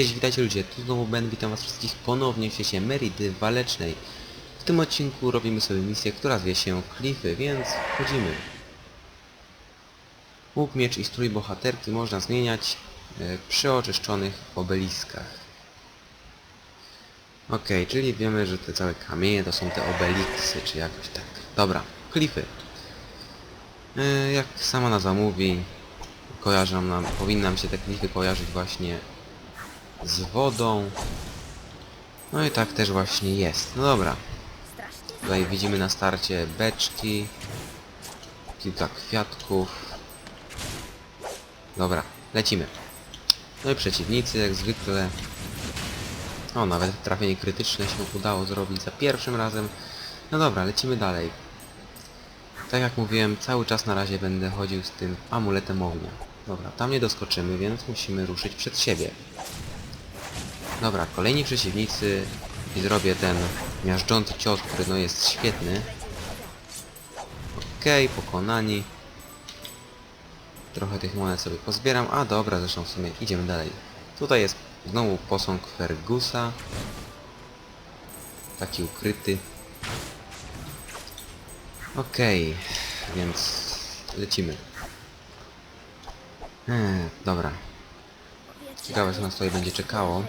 Cześć, witajcie ludzie, tu znowu Ben, witam was wszystkich ponownie w świecie Meridy Walecznej. W tym odcinku robimy sobie misję, która zwie się Klify, więc wchodzimy. Łuk, miecz i strój bohaterki można zmieniać e, przy oczyszczonych obeliskach. Okej, czyli wiemy, że te całe kamienie to są te obeliksy, czy jakoś tak. Dobra, klify. E, jak sama nazwa mówi, kojarzą nam, powinny nam się te klify kojarzyć właśnie z wodą. No i tak też właśnie jest. No dobra. Tutaj widzimy na starcie beczki. Kilka kwiatków. Dobra, lecimy. No i przeciwnicy jak zwykle. O, nawet trafienie krytyczne się udało zrobić za pierwszym razem. No dobra, lecimy dalej. Tak jak mówiłem, cały czas na razie będę chodził z tym amuletem ognia. Dobra, tam nie doskoczymy, więc musimy ruszyć przed siebie. Dobra, kolejni przeciwnicy i zrobię ten miażdżący cios, który no jest świetny. Okej, pokonani. Trochę tych monet sobie pozbieram, a dobra, zresztą w sumie idziemy dalej. Tutaj jest znowu posąg Fergusa. Taki ukryty. Okej, więc lecimy. Eee, dobra, Ciekawe, co nas tutaj będzie czekało.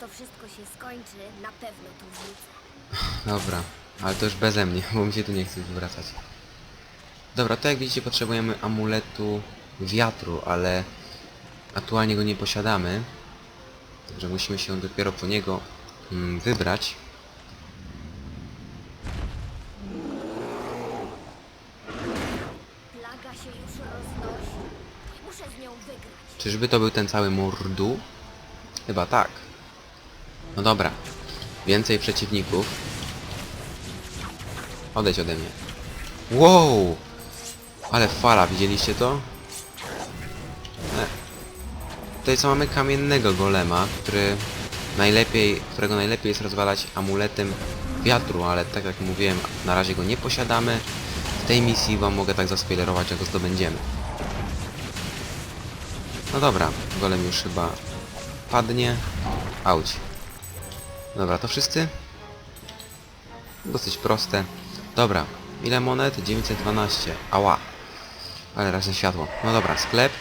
Jak to wszystko się skończy, na pewno tu wrócę. Dobra, ale to już beze mnie, bo mi się tu nie chce wracać. Dobra, to jak widzicie potrzebujemy amuletu wiatru, ale aktualnie go nie posiadamy. Także musimy się dopiero po niego mm, wybrać. Plaga się już roznosi. Muszę z nią wygrać. Czyżby to był ten cały mordu? Chyba tak. No dobra. Więcej przeciwników. Odejdź ode mnie. Wow! Ale fala, widzieliście to? E. Tutaj co mamy kamiennego golema, który najlepiej, którego najlepiej jest rozwalać amuletem wiatru, ale tak jak mówiłem, na razie go nie posiadamy. W tej misji wam mogę tak zaspoilerować, jak go zdobędziemy. No dobra, golem już chyba padnie. Auć. Dobra, to wszyscy? Dosyć proste. Dobra, ile monet? 912. Ała. Ale razem światło. No dobra, sklep.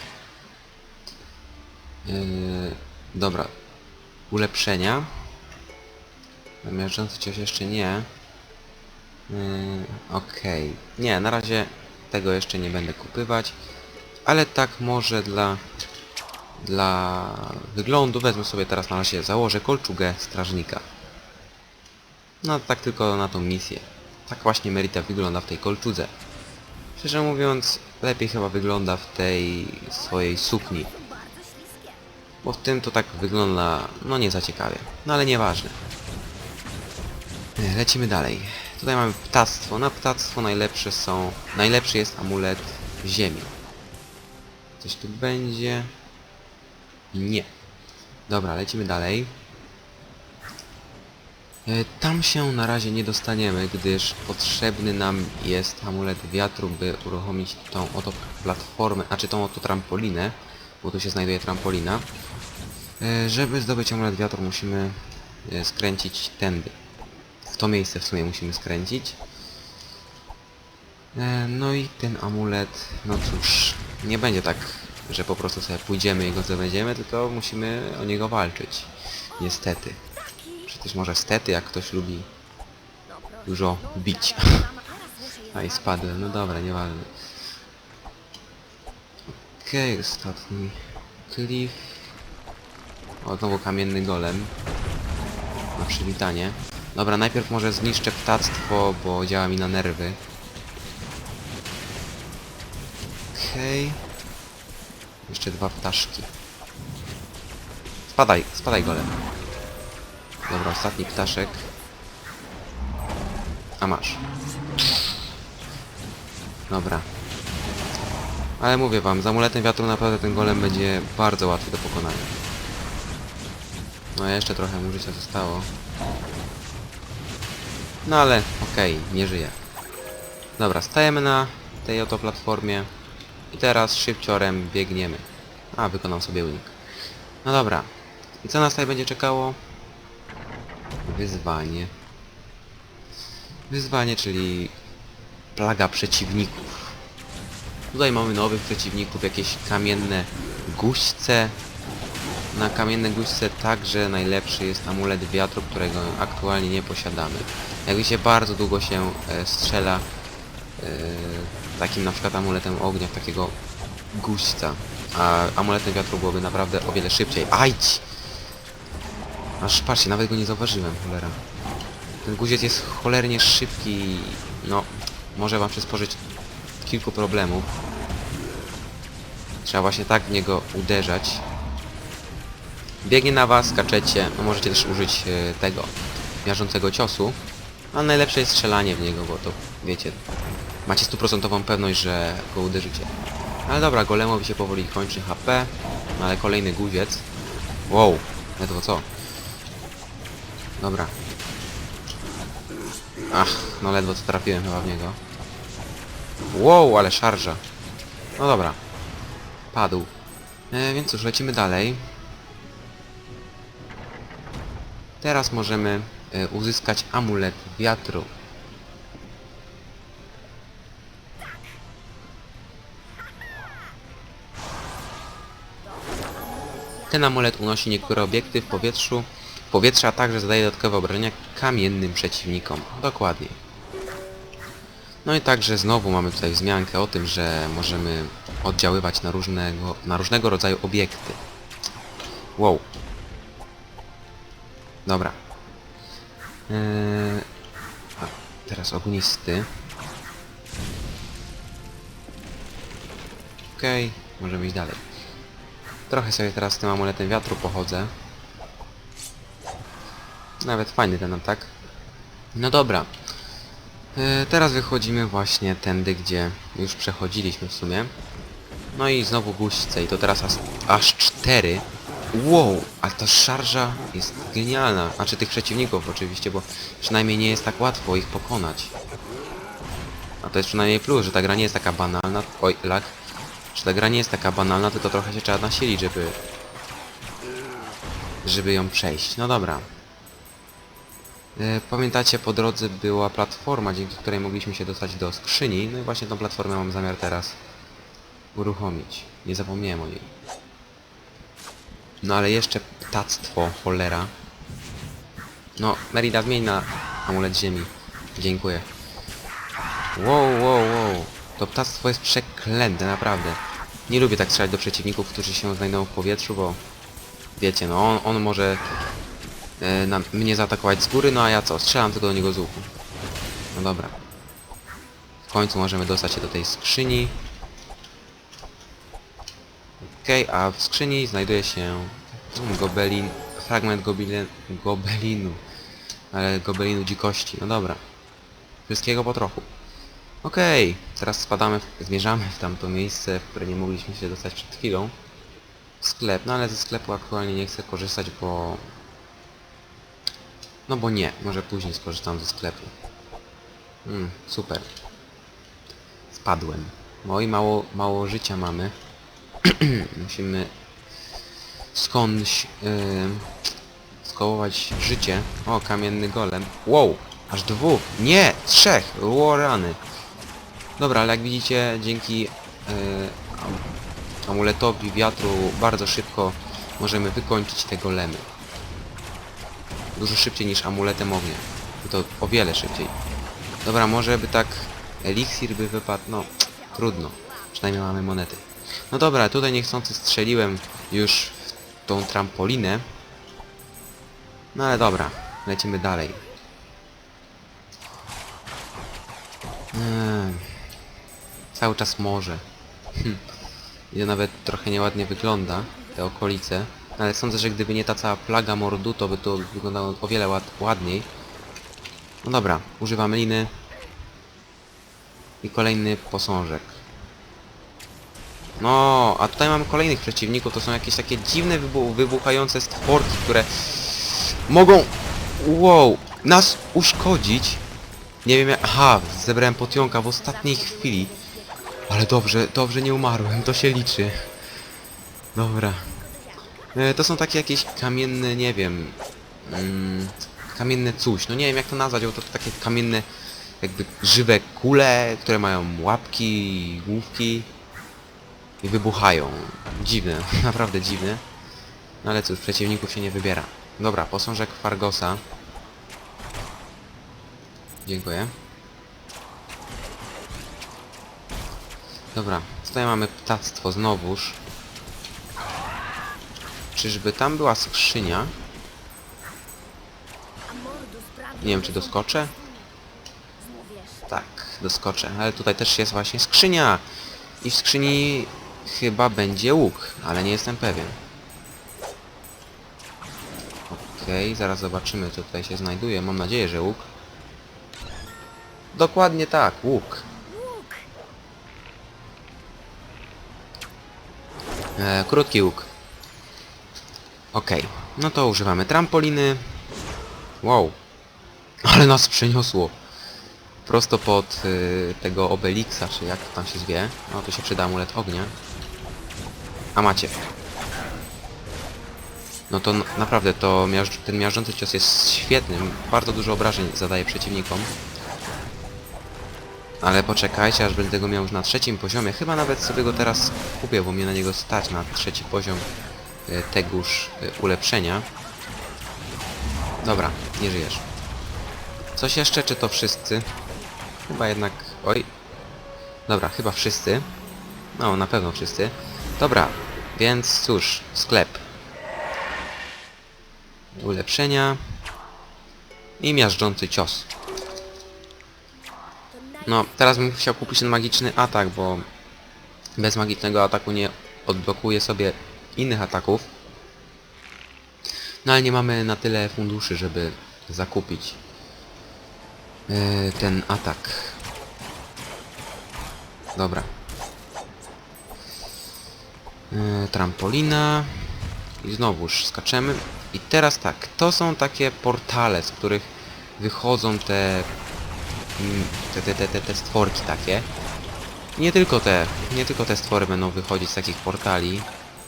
Yy, dobra. Ulepszenia. Miażdżący cios jeszcze nie. Yy, Okej. Nie, na razie tego jeszcze nie będę kupywać. Ale tak może dla dla wyglądu wezmę sobie teraz na razie założę kolczugę strażnika. No tak tylko na tą misję. Tak właśnie Merita wygląda w tej kolczudze. Szczerze mówiąc, lepiej chyba wygląda w tej swojej sukni. Bo w tym to tak wygląda, no nie za ciekawie. No ale nieważne. Lecimy dalej. Tutaj mamy ptactwo. Na ptactwo najlepsze są... Najlepszy jest amulet ziemi. Coś tu będzie... Nie. Dobra, lecimy dalej. E, Tam się na razie nie dostaniemy, gdyż potrzebny nam jest amulet wiatru, by uruchomić tą oto platformę, a czy tą oto trampolinę, bo tu się znajduje trampolina. E, Żeby zdobyć amulet wiatru musimy e, skręcić tędy. W to miejsce w sumie musimy skręcić. No i ten amulet, no cóż, nie będzie tak, że po prostu sobie pójdziemy i go zdobędziemy, tylko musimy o niego walczyć. Niestety. Przecież może stety, jak ktoś lubi dużo bić. A i spadłem, no dobra, nieważne. Okej, ostatni klif. O, znowu kamienny golem. Na przywitanie. Dobra, najpierw może zniszczę ptactwo, bo działa mi na nerwy. Okej. Jeszcze dwa ptaszki. Spadaj, spadaj golem. Dobra, ostatni ptaszek. A masz. Dobra. Ale mówię wam, z amuletem wiatru naprawdę ten golem będzie bardzo łatwy do pokonania. No jeszcze trochę mu życia zostało. No ale okej, nie żyje. Dobra, stajemy na tej oto platformie. I teraz szybciorem biegniemy. A, wykonam sobie unik. No dobra. I co nas tutaj będzie czekało? Wyzwanie. Wyzwanie, czyli plaga przeciwników. Tutaj mamy nowych przeciwników, jakieś kamienne guźce. Na kamienne guźce także najlepszy jest amulet wiatru, którego aktualnie nie posiadamy. Jak wiecie, bardzo długo się e, strzela e, takim na przykład amuletem ognia takiego guźca. A amuletem wiatru byłoby naprawdę o wiele szybciej. Ajdź! Aż patrzcie, nawet go nie zauważyłem, cholera. Ten guziec jest cholernie szybki i no, może wam przysporzyć kilku problemów. Trzeba właśnie tak w niego uderzać. Biegnie na was, skaczecie, no możecie też użyć e, tego miażdżącego ciosu. A najlepsze jest strzelanie w niego, bo to wiecie, macie stuprocentową pewność, że go uderzycie. Ale dobra, golemowi się powoli kończy HP, no ale kolejny guziec. Wow, ledwo co. Dobra. Ach, no ledwo co trafiłem chyba w niego. Wow, ale szarża. No dobra. Padł. E, więc cóż, lecimy dalej. Teraz możemy e, uzyskać amulet wiatru. Ten amulet unosi niektóre obiekty w powietrzu, w powietrze, a także zadaje dodatkowe obrażenia kamiennym przeciwnikom. Dokładnie. No i także znowu mamy tutaj wzmiankę o tym, że możemy oddziaływać na różnego, na różnego rodzaju obiekty. Wow. Dobra. Eee, a, teraz ognisty. Okej, możemy iść dalej. Trochę sobie teraz tym amuletem wiatru pochodzę. Nawet fajny ten atak. No dobra. E, teraz wychodzimy właśnie tędy, gdzie już przechodziliśmy w sumie. No i znowu guźce i to teraz aż, aż cztery. Wow, a ta szarża jest genialna. Znaczy tych przeciwników oczywiście, bo przynajmniej nie jest tak łatwo ich pokonać. A to jest przynajmniej plus, że ta gra nie jest taka banalna. Oj, lak. Że ta gra nie jest taka banalna, tylko trochę się trzeba nasilić, żeby... żeby ją przejść. No dobra. E, Pamiętacie, po drodze była platforma, dzięki której mogliśmy się dostać do skrzyni. No i właśnie tą platformę mam zamiar teraz uruchomić. Nie zapomniałem o niej. No ale jeszcze ptactwo, cholera. No, Merida, zmień na amulet ziemi. Dziękuję. Wow, wow, wow. To ptactwo jest przeklęte, naprawdę. Nie lubię tak strzelać do przeciwników, którzy się znajdują w powietrzu, bo... Wiecie, no on, on może e, na, mnie zaatakować z góry, no a ja co? Strzelam tylko do niego z łuku. No dobra. W końcu możemy dostać się do tej skrzyni. Okej, a w skrzyni znajduje się mm, gobelin, fragment gobelin, gobelinu. Ale gobelinu dzikości, no dobra. Wszystkiego po trochu. Okej, teraz spadamy, zmierzamy w tamto miejsce, w które nie mogliśmy się dostać przed chwilą. Sklep, no ale ze sklepu aktualnie nie chcę korzystać, bo... No bo nie, może później skorzystam ze sklepu. Mm, super. Spadłem. No i mało, mało życia mamy. Musimy skądś yy, skołować życie. O, kamienny golem. Wow! Aż dwóch! Nie! Trzech! Ło rany! Dobra, ale jak widzicie, dzięki yy, am- amuletowi wiatru bardzo szybko możemy wykończyć te golemy. Dużo szybciej niż amuletem ognia. To o wiele szybciej. Dobra, może by tak eliksir by wypadł, no trudno. Przynajmniej mamy monety. No dobra, tutaj niechcący strzeliłem już w tą trampolinę. No ale dobra, lecimy dalej. Eee, cały czas morze. Hm. I to nawet trochę nieładnie wygląda, te okolice. Ale sądzę, że gdyby nie ta cała plaga mordu, to by to wyglądało o wiele ład ładniej. No dobra, używamy liny. I kolejny posążek. No, a tutaj mamy kolejnych przeciwników, to są jakieś takie dziwne wybu wybuchające stworki, które mogą, wow, nas uszkodzić. Nie wiem aha, zebrałem potionka w ostatniej chwili. Ale dobrze, dobrze nie umarłem, to się liczy. Dobra. E, To są takie jakieś kamienne, nie wiem... Mm, kamienne coś, no nie wiem jak to nazwać, bo to takie kamienne jakby żywe kule, które mają łapki, główki i wybuchają. Dziwne, naprawdę dziwne. No ale cóż, przeciwników się nie wybiera. Dobra, posążek Fargosa. Dziękuję. Dobra, tutaj mamy ptactwo znowuż. Czyżby tam była skrzynia? Nie wiem, czy doskoczę? Tak, doskoczę. Ale tutaj też jest właśnie skrzynia. I w skrzyni chyba będzie łuk, ale nie jestem pewien. Okej, zaraz zobaczymy co tutaj się znajduje. Mam nadzieję, że łuk. Dokładnie tak, łuk. E, krótki łuk. Okej, no to używamy trampoliny. Wow, ale nas przeniosło. Prosto pod y, tego Obelixa, czy jak to tam się zwie. No to się przyda amulet ognia. A macie. No to naprawdę to miażdż ten miażdżący cios jest świetny. Bardzo dużo obrażeń zadaje przeciwnikom. Ale poczekajcie, aż będę go miał już na trzecim poziomie. Chyba nawet sobie go teraz kupię, bo mnie na niego stać na trzeci poziom e, tegoż e, ulepszenia. Dobra, nie żyjesz. Coś jeszcze, czy to wszyscy? Chyba jednak... Oj. Dobra, chyba wszyscy. No, na pewno wszyscy. Dobra, więc cóż, sklep. Ulepszenia. I miażdżący cios. No, teraz bym chciał kupić ten magiczny atak, bo bez magicznego ataku nie odblokuję sobie innych ataków. No ale nie mamy na tyle funduszy, żeby zakupić e, ten atak. Dobra. E, trampolina. I znowuż skaczemy. I teraz tak, to są takie portale, z których wychodzą te te, te, te, te, te stworki takie. Nie tylko te, nie tylko te stwory będą wychodzić z takich portali.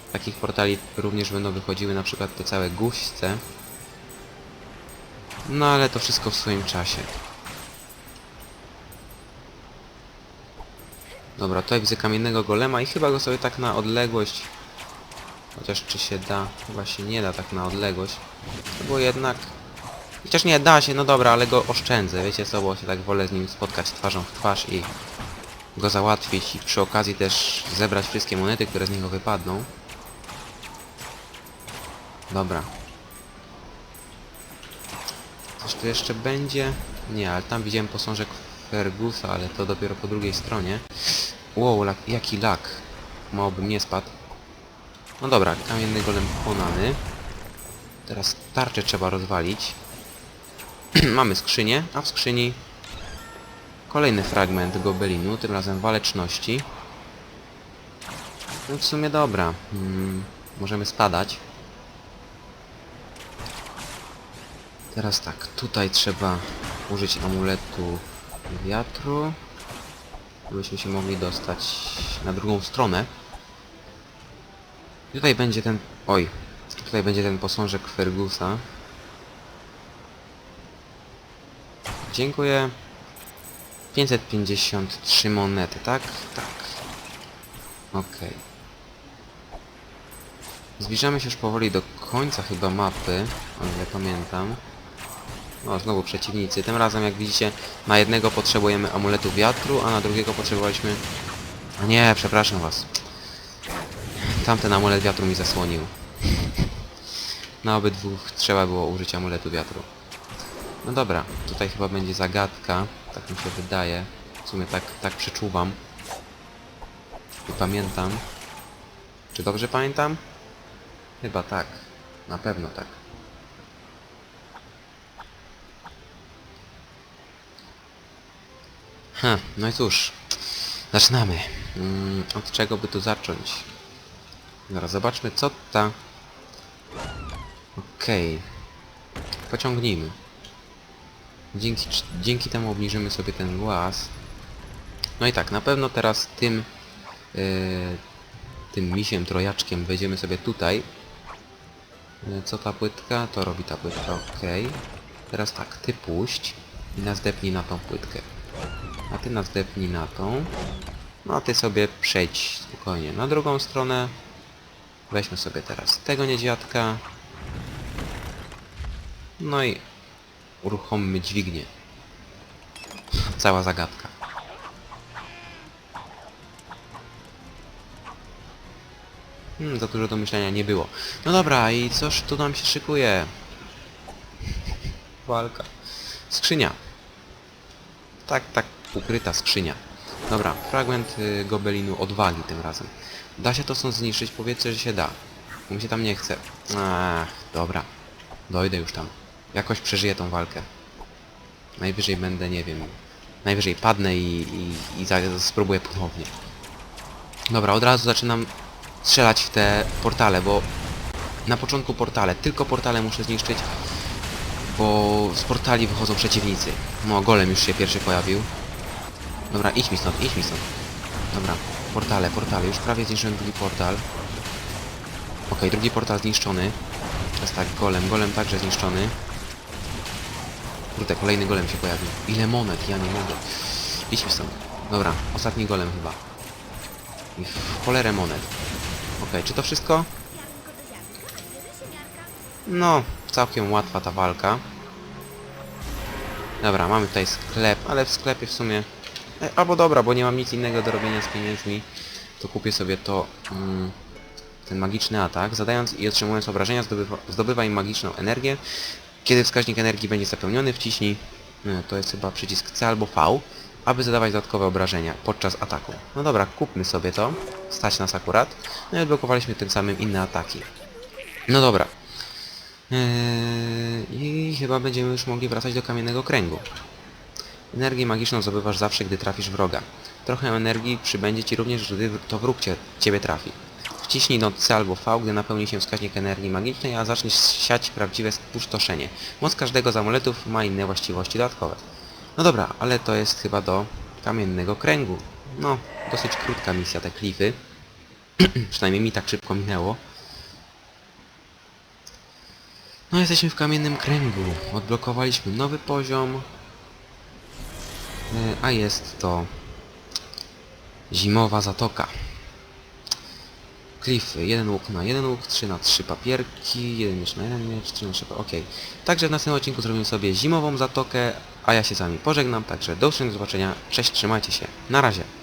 Z takich portali również będą wychodziły na przykład te całe guźce. No ale to wszystko w swoim czasie. Dobra, tutaj widzę kamiennego golema i chyba go sobie tak na odległość... Chociaż czy się da? Chyba się nie da tak na odległość. Bo jednak Chociaż nie, da się, no dobra, ale go oszczędzę, wiecie co, bo się tak wolę z nim spotkać twarzą w twarz i go załatwić i przy okazji też zebrać wszystkie monety, które z niego wypadną. Dobra. Coś tu jeszcze będzie? Nie, ale tam widziałem posążek Fergusa, ale to dopiero po drugiej stronie. Wow, lak, jaki lak. Mało bym nie spadł. No dobra, kamienny golem pokonany. Teraz tarczę trzeba rozwalić. Mamy skrzynię, a w skrzyni kolejny fragment gobelinu, tym razem waleczności. No w sumie dobra. Mm, możemy spadać. Teraz tak, tutaj trzeba użyć amuletu wiatru, żebyśmy się mogli dostać na drugą stronę. Tutaj będzie ten... Oj, tutaj będzie ten posążek Fergusa. Dziękuję. 553 monety, tak? Tak. Okej. Zbliżamy się już powoli do końca chyba mapy, o ile pamiętam. O, znowu przeciwnicy. Tym razem, jak widzicie, na jednego potrzebujemy amuletu wiatru, a na drugiego potrzebowaliśmy... A nie, przepraszam was. Tamten amulet wiatru mi zasłonił. Na obydwu trzeba było użyć amuletu wiatru. No dobra, tutaj chyba będzie zagadka, tak mi się wydaje. W sumie tak, tak przeczuwam. I pamiętam. Czy dobrze pamiętam? Chyba tak. Na pewno tak. Ha, no i cóż. Zaczynamy. Mm, od czego by tu zacząć? Zaraz zobaczmy co ta... Okej. Pociągnijmy. Dzięki, dzięki temu obniżymy sobie ten głaz. No i tak, na pewno teraz tym yy, tym misiem trojaczkiem wejdziemy sobie tutaj. E, Co ta płytka? To robi ta płytka, okej. Teraz tak, ty puść i nas depnij na tą płytkę. A ty nas depnij na tą. No a ty sobie przejdź spokojnie na drugą stronę. Weźmy sobie teraz tego niedźwiadka. No i uruchommy dźwignię. Cała zagadka. Hmm, za dużo do myślenia nie było. No dobra, i coż tu nam się szykuje? Walka. Skrzynia. Tak, tak, ukryta skrzynia. Dobra, fragment y, gobelinu odwagi tym razem. Da się to stąd zniszczyć? Powiedzcie, że się da. Mi się tam nie chce. Ach, dobra. Dojdę już tam. Jakoś przeżyję tą walkę. Najwyżej będę, nie wiem... Najwyżej padnę i, i, i spróbuję ponownie. Dobra, od razu zaczynam strzelać w te portale, bo na początku portale, tylko portale muszę zniszczyć, bo z portali wychodzą przeciwnicy. No, golem już się pierwszy pojawił. Dobra, idź mi stąd, idź mi stąd. Dobra, portale, portale, już prawie zniszczyłem drugi portal. Okej, drugi portal zniszczony. Teraz tak, golem, golem także zniszczony. Kurde, kolejny golem się pojawił. Ile monet, ja nie mogę. Idź mi stąd. Dobra, ostatni golem chyba. I w cholerę monet. Okej, czy to wszystko? No, całkiem łatwa ta walka. Dobra, mamy tutaj sklep, ale w sklepie w sumie... E, albo dobra, bo nie mam nic innego do robienia z pieniędzmi, to kupię sobie to... Mm, ten magiczny atak. Zadając i otrzymując obrażenia zdobywa, zdobywaj magiczną energię. Kiedy wskaźnik energii będzie zapełniony, wciśnij... Nie, to jest chyba przycisk C albo V, aby zadawać dodatkowe obrażenia podczas ataku. No dobra, kupmy sobie to. Stać nas akurat. No i odblokowaliśmy tym samym inne ataki. No dobra. Eee, I chyba będziemy już mogli wracać do kamiennego kręgu. Energię magiczną zdobywasz zawsze, gdy trafisz wroga. Trochę energii przybędzie ci również, gdy to wróg ciebie trafi. Wciśnij not C albo V, gdy napełni się wskaźnik energii magicznej, a zaczniesz siać prawdziwe spustoszenie. Moc każdego z amuletów ma inne właściwości dodatkowe. No dobra, ale to jest chyba do kamiennego kręgu. No, dosyć krótka misja, te klify. Przynajmniej mi tak szybko minęło. No jesteśmy w kamiennym kręgu. Odblokowaliśmy nowy poziom. E, A jest to zimowa zatoka. Klify, jeden łuk na jeden łuk, 3 na 3 papierki, jeden miecz na jeden miecz, 3 na 3 Okej. Także w następnym odcinku zrobimy sobie zimową zatokę, a ja się z wami pożegnam, także do usłyszenia, do zobaczenia, cześć, trzymajcie się, na razie.